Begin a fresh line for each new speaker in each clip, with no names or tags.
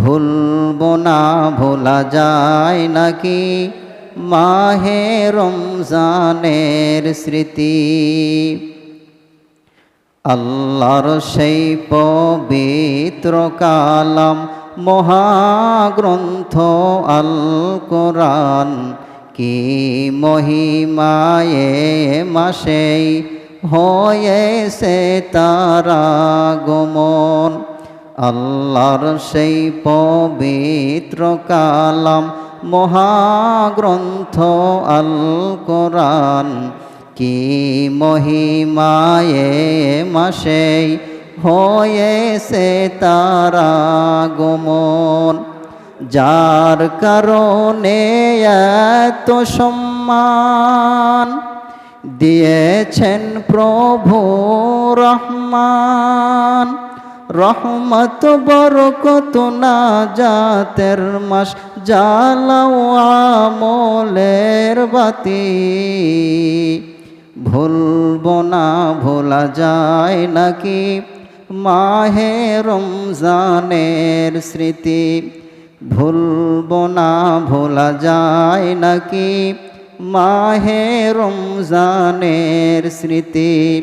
ভুলব না, ভোলা যায় নাকি? মাহে রমজানের স্মৃতি। আল্লাহর সেই পবিত্র কালাম, মহাগ্রন্থ আল কোরআন কি মহিমায়ে মাসেই হয়েছে তারা গমন? আল্লাহর সেই পবিত্র কালাম মহাগ্রন্থ আল কোরআন কি মহিমায়ে মাসেই হয়েছে তারা গমন যার কারণে এত সম্মান দিয়েছেন প্রভু রহমান। রহমত, বরকত না জাতের মাস জালাও আমলের বাতি। ভুলব না, ভোলা যায় নাকি? মাহে রমজানের স্মৃতি। ভুলব না, ভোলা যায় নাকি? মাহে রমজানের স্মৃতি।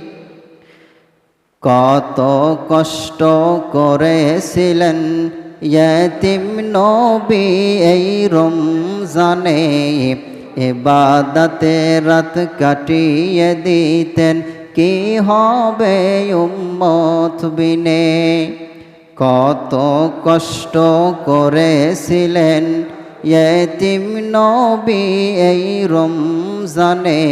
কত কষ্ট করেছিলেন ইয়তিম নবী এই রমজানে। এবাদাতে রাত কাটিয়ে দিতেন, কি হবে উম্মত বিনে? কত কষ্ট করেছিলেন ইয়তিম নবী এই রমজানে।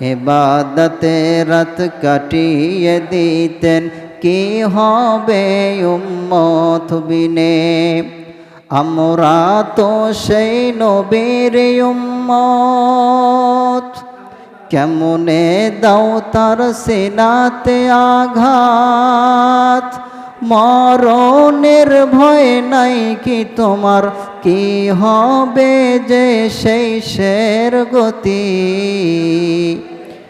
এবাদতে রাত কাটিয়ে দিতেন, কি হবে উম্মত বিনে? আমরা তো সেই নবীর উম্মত। কেমনে দাও তার সেনাতে আঘাত? মরণের ভয় নাই কি তোমার? কি হবে যে সেই শের গতি?